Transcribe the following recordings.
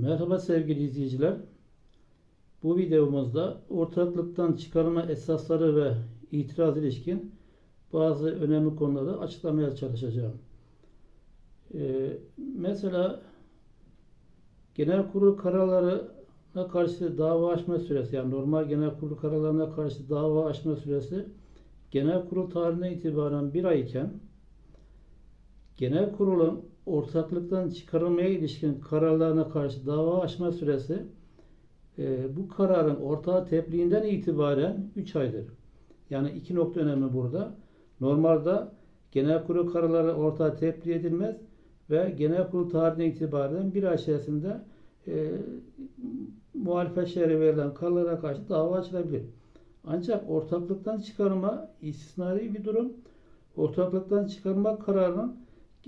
Merhaba sevgili izleyiciler. Bu videomuzda ortaklıktan çıkarma esasları ve itiraz ilişkin bazı önemli konuları açıklamaya çalışacağım. Ee, mesela genel kurul kararlarına karşı dava açma süresi yani normal genel kurul kararlarına karşı dava açma süresi genel kurul tarihine itibaren bir ay iken genel kurulun ortaklıktan çıkarılmaya ilişkin kararlarına karşı dava açma süresi e, bu kararın ortağı tebliğinden itibaren 3 aydır. Yani iki nokta önemli burada. Normalde genel kurul kararları ortağa tebliğ edilmez ve genel kurul tarihine itibaren bir ay içerisinde e, muhalefet şehre verilen kararlara karşı dava açılabilir. Ancak ortaklıktan çıkarma istisnai bir durum. Ortaklıktan çıkarma kararının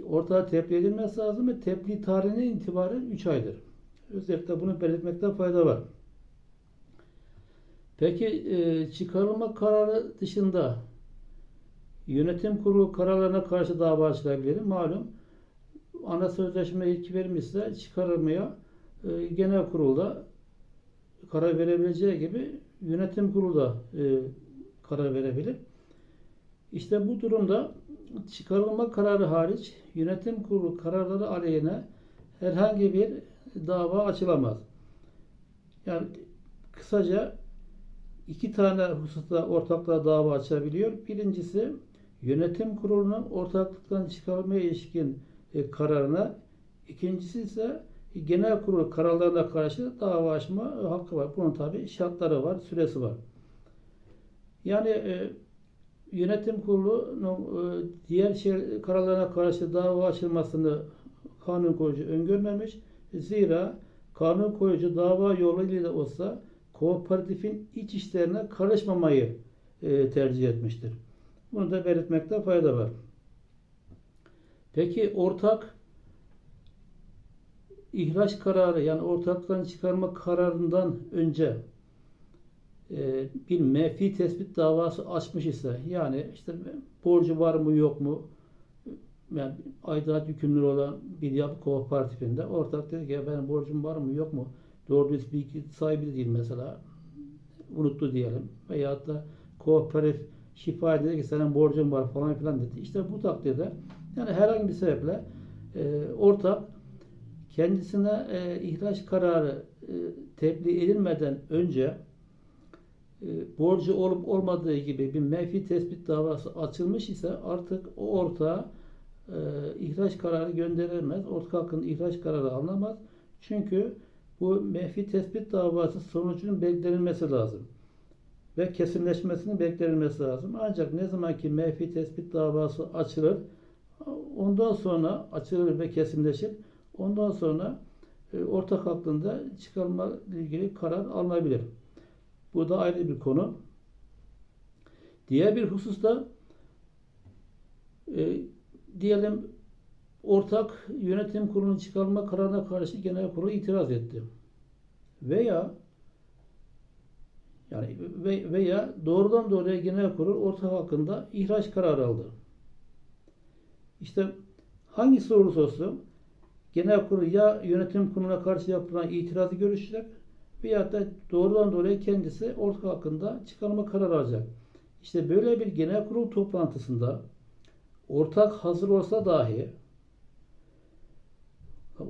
ortağa tebliğ edilmesi lazım ve tebliğ tarihine itibaren 3 aydır. Özellikle bunu belirtmekte fayda var. Peki e, çıkarılma kararı dışında yönetim kurulu kararlarına karşı dava açılabilir. Malum ana sözleşme ilk verilmişse çıkarılmaya e, genel kurulda karar verebileceği gibi yönetim kurulu da e, karar verebilir. İşte bu durumda çıkarılma kararı hariç yönetim kurulu kararları aleyhine herhangi bir dava açılamaz. Yani kısaca iki tane hususta ortaklığa dava açabiliyor. Birincisi yönetim kurulunun ortaklıktan çıkarılmaya ilişkin e, kararına, ikincisi ise genel kurul kararlarına karşı dava açma hakkı var. Bunun tabi şartları var, süresi var. Yani e, yönetim kurulunun e, diğer şey, kararlarına karşı dava açılmasını kanun koyucu öngörmemiş. Zira kanun koyucu dava yoluyla da olsa kooperatifin iç işlerine karışmamayı e, tercih etmiştir. Bunu da belirtmekte fayda var. Peki ortak ihraç kararı yani ortaktan çıkarma kararından önce bir menfi tespit davası açmış ise yani işte borcu var mı yok mu yani aidat yükümlü olan bir yapı kooperatifinde ortak dedi ki benim borcum var mı yok mu? Doğru dürüst bilgi sahibi de değil mesela. Unuttu diyelim. Veyahut da kooperatif şifayet dedi ki senin borcun var falan filan dedi. İşte bu takdirde yani herhangi bir sebeple e, ortak kendisine e, ihraç kararı e, tebliğ edilmeden önce e, borcu olup olmadığı gibi bir menfi tespit davası açılmış ise artık o ortağa e, ihraç kararı gönderilmez. Ortak hakkında ihraç kararı alınamaz. Çünkü bu menfi tespit davası sonucunun beklenilmesi lazım. Ve kesinleşmesinin beklenilmesi lazım. Ancak ne zaman ki menfi tespit davası açılır, ondan sonra açılır ve kesinleşir. Ondan sonra e, ortak hakkında çıkarma ilgili karar alınabilir. Bu da ayrı bir konu. Diğer bir hususta e, diyelim ortak yönetim kurulunun çıkarma kararına karşı genel kurulu itiraz etti. Veya yani veya doğrudan doğruya genel kurul ortak hakkında ihraç kararı aldı. İşte hangisi olursa olsun genel kurul ya yönetim kuruluna karşı yapılan itirazı görüşecek veyahut da doğrudan doğruya kendisi ortak hakkında çıkarma kararı alacak. İşte böyle bir genel kurul toplantısında ortak hazır olsa dahi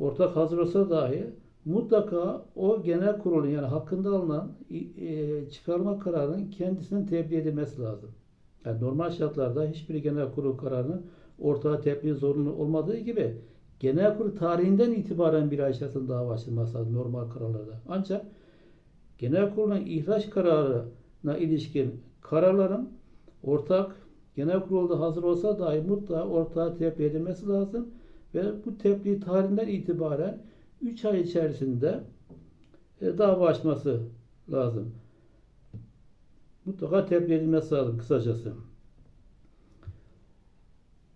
ortak hazır olsa dahi mutlaka o genel kurulun yani hakkında alınan e, çıkarma kararının kendisinin tebliğ edilmesi lazım. Yani normal şartlarda hiçbir genel kurul kararının ortağa tebliğ zorunlu olmadığı gibi genel kurul tarihinden itibaren bir ay içerisinde dava açılması lazım normal kararlarda. Ancak genel kurulun ihraç kararına ilişkin kararların ortak genel kurulda hazır olsa dahi mutlaka ortağa tebliğ edilmesi lazım ve bu tebliğ tarihinden itibaren 3 ay içerisinde e, dava açması lazım. Mutlaka tebliğ edilmesi lazım kısacası.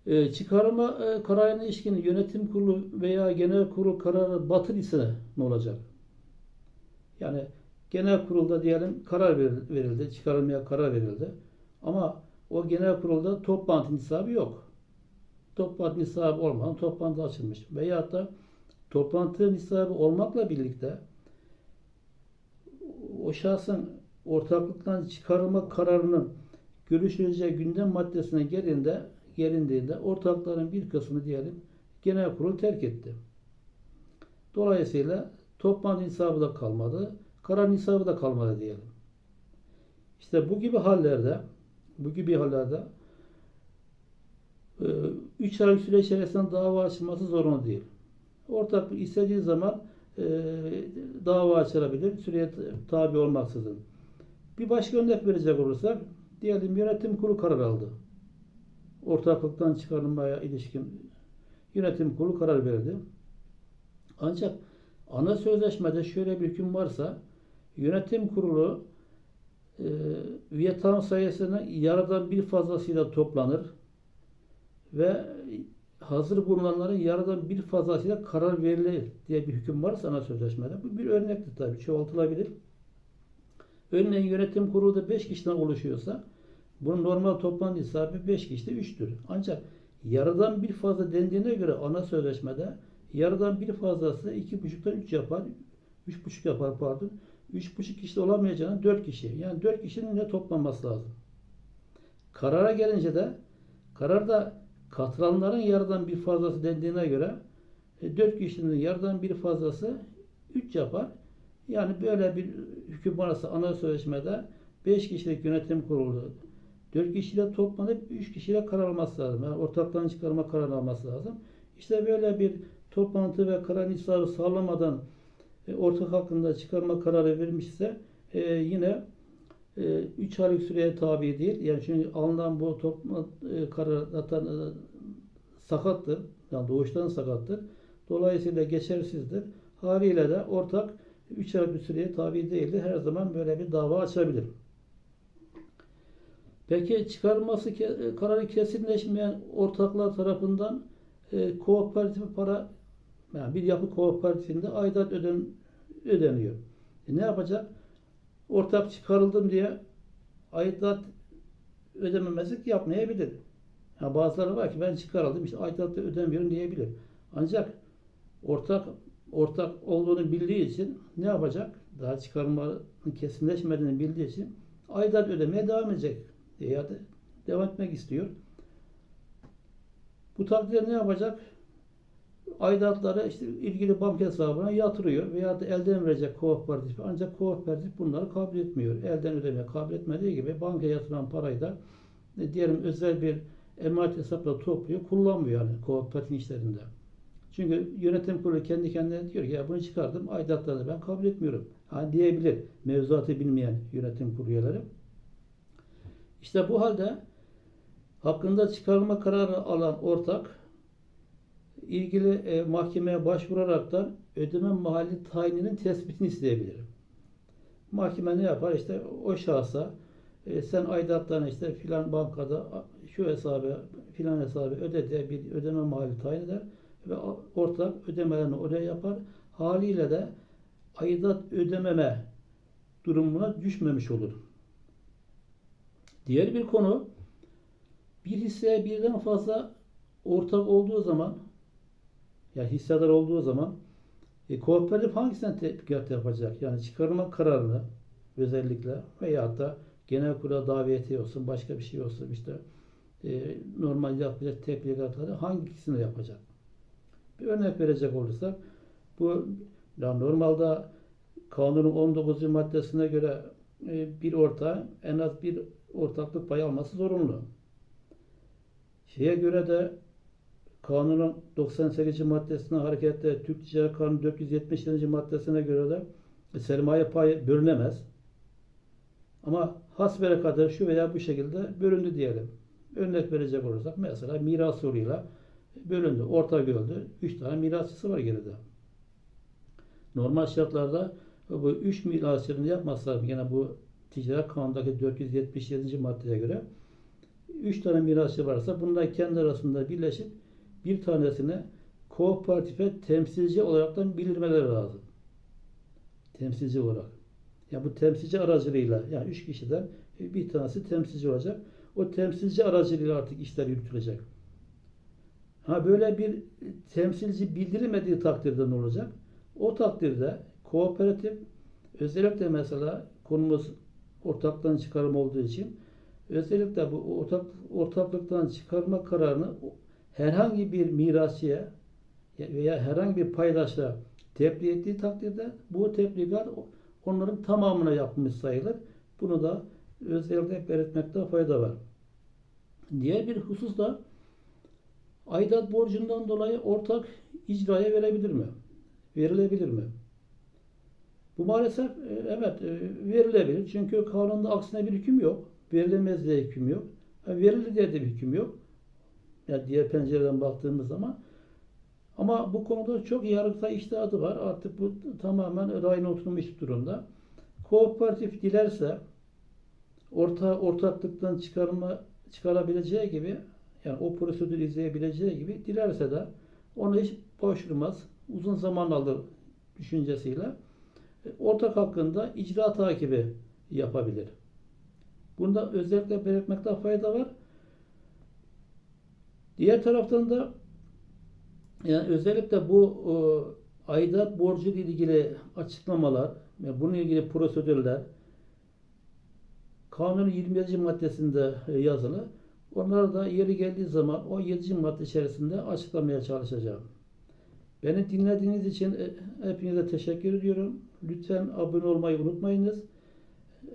E, çıkarma e, kararına ilişkin yönetim kurulu veya genel kurul kararı batıl ise ne olacak? Yani genel kurulda diyelim karar verildi, çıkarılmaya karar verildi. Ama o genel kurulda toplantı nisabı yok. Toplantı nisabı olmadan toplantı açılmış. Veyahut da toplantı nisabı olmakla birlikte o şahsın ortaklıktan çıkarılma kararının görüşüleceği gündem maddesine gelinde, gelindiğinde ortakların bir kısmı diyelim genel kurul terk etti. Dolayısıyla toplantı nisabı da kalmadı, karar nisabı da kalmadı diyelim. İşte bu gibi hallerde, bu gibi hallerde 3 aylık süre içerisinde dava açılması zorunlu değil. Ortaklık istediği zaman e, dava açılabilir, süreye tabi olmaksızın. Bir başka örnek verecek olursak, diyelim yönetim kurulu karar aldı. Ortaklıktan çıkarılmaya ilişkin yönetim kurulu karar verdi. Ancak ana sözleşmede şöyle bir hüküm varsa, yönetim kurulu e, üye tam sayısını yarıdan bir fazlasıyla toplanır ve hazır bulunanların yarıdan bir fazlasıyla karar verilir diye bir hüküm varsa ana sözleşmede. Bu bir örnektir tabii. Çoğaltılabilir. Örneğin yönetim kurulu da 5 kişiden oluşuyorsa bunun normal toplantı hesabı 5 kişide 3'tür. Ancak yarıdan bir fazla dendiğine göre ana sözleşmede yarıdan bir fazlası 2,5'tan 3 yapar. 3,5 yapar pardon. 3,5 kişi olamayacağına 4 kişi. Yani 4 kişinin ne toplanması lazım. Karara gelince de kararda katılanların yarıdan bir fazlası dendiğine göre e, 4 kişinin yarıdan bir fazlası 3 yapar. Yani böyle bir hüküm varsa ana sözleşmede 5 kişilik yönetim kurulu 4 kişiyle toplanıp 3 kişiyle karar alması lazım. Yani ortaktan çıkarma karar alması lazım. İşte böyle bir toplantı ve karar nisabı sağlamadan e, ortak hakkında çıkarma kararı vermişse e, yine 3 aylık süreye tabi değil. Yani çünkü alınan bu toplantı e, karar zaten e, sakattır. Yani doğuştan sakattır. Dolayısıyla geçersizdir. Haliyle de ortak 3 aylık bir süreye tabi değildir. Her zaman böyle bir dava açabilir. Peki çıkarılması ke- kararı kesinleşmeyen ortaklar tarafından e, kooperatif para yani bir yapı kooperatifinde aidat öden, ödeniyor. E ne yapacak? Ortak çıkarıldım diye aidat ödememezlik yapmayabilir. Yani bazıları var ki ben çıkarıldım işte aidat da ödemiyorum diyebilir. Ancak ortak ortak olduğunu bildiği için ne yapacak? Daha çıkarılmanın kesinleşmediğini bildiği için aidat ödemeye devam edecek. Ya da devam etmek istiyor. Bu takdirde ne yapacak? Aidatları işte ilgili banka hesabına yatırıyor veya da elden verecek kooperatif. Ancak kooperatif bunları kabul etmiyor. Elden ödemeye kabul etmediği gibi banka yatıran parayı da e, diyelim özel bir emanet hesapla topluyor, kullanmıyor yani kooperatif işlerinde. Çünkü yönetim kurulu kendi kendine diyor ki ya bunu çıkardım, aidatlarını ben kabul etmiyorum. Ha diyebilir mevzuatı bilmeyen yönetim kurulu üyeleri. İşte bu halde hakkında çıkarılma kararı alan ortak ilgili e, mahkemeye başvuraraktan ödeme mahalli tayininin tespitini isteyebilir. Mahkeme ne yapar? İşte o şahsa e, sen aidatlarını işte filan bankada şu hesabı filan hesabı öde diye bir ödeme mahalli tayin eder ve ortak ödemelerini oraya yapar. Haliyle de aidat ödememe durumuna düşmemiş olur. Diğer bir konu bir hisseye birden fazla ortak olduğu zaman yani hissedar olduğu zaman e, kooperatif hangisinden tetbikat yapacak? Yani çıkarma kararını özellikle veya da genel kurula daveti olsun, başka bir şey olsun işte e, normal yapacak tebligatları hangisini yapacak? Bir örnek verecek olursak bu yani normalde kanunun 19. maddesine göre e, bir orta en az bir ortaklık payı alması zorunlu. Şeye göre de kanunun 98. maddesine hareketle Türk Ticaret Kanunu 477. maddesine göre de sermaye payı bölünemez. Ama hasbere kadar şu veya bu şekilde bölündü diyelim. Örnek verecek olursak mesela miras yoluyla bölündü. Ortak öldü. Üç tane mirasçısı var geride. Normal şartlarda bu üç mirasçının yapması lazım. Yine bu ticaret kanundaki 477. maddeye göre üç tane mirasçı varsa bunlar kendi arasında birleşip bir tanesini kooperatife temsilci olaraktan bildirmeleri lazım. Temsilci olarak. Yani bu temsilci aracılığıyla yani üç kişiden bir tanesi temsilci olacak. O temsilci aracılığıyla artık işler yürütülecek. Ha böyle bir temsilci bildirilmediği takdirde ne olacak? O takdirde kooperatif özellikle mesela konumuz ortaktan çıkarım olduğu için özellikle bu ortak, ortaklıktan çıkarma kararını herhangi bir mirasçıya veya herhangi bir paydaşa tebliğ ettiği takdirde bu tebligat onların tamamına yapmış sayılır. Bunu da özellikle belirtmekte fayda var. Diğer bir husus da aidat borcundan dolayı ortak icraya verebilir mi? Verilebilir mi? Bu maalesef e, evet e, verilebilir. Çünkü kanunda aksine bir hüküm yok. Verilemez diye hüküm yok. Verilir diye de bir hüküm yok. Yani diğer pencereden baktığımız zaman. Ama bu konuda çok yargıtay iştihadı var. Artık bu tamamen rayına oturmuş durumda. Kooperatif dilerse orta ortaklıktan çıkarma çıkarabileceği gibi yani o prosedürü izleyebileceği gibi dilerse de onu hiç boşurmaz. Uzun zaman alır düşüncesiyle e, ortak hakkında icra takibi yapabilir. Bunda özellikle belirtmekte fayda var. Diğer taraftan da yani özellikle bu e, aidat borcu ile ilgili açıklamalar ve bununla ilgili prosedürler kanunun 27. maddesinde e, yazılı. Onları da yeri geldiği zaman o 7. madde içerisinde açıklamaya çalışacağım. Beni dinlediğiniz için e, hepinize teşekkür ediyorum. Lütfen abone olmayı unutmayınız.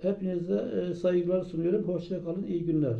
Hepinize e, saygılar sunuyorum. Hoşça kalın. İyi günler.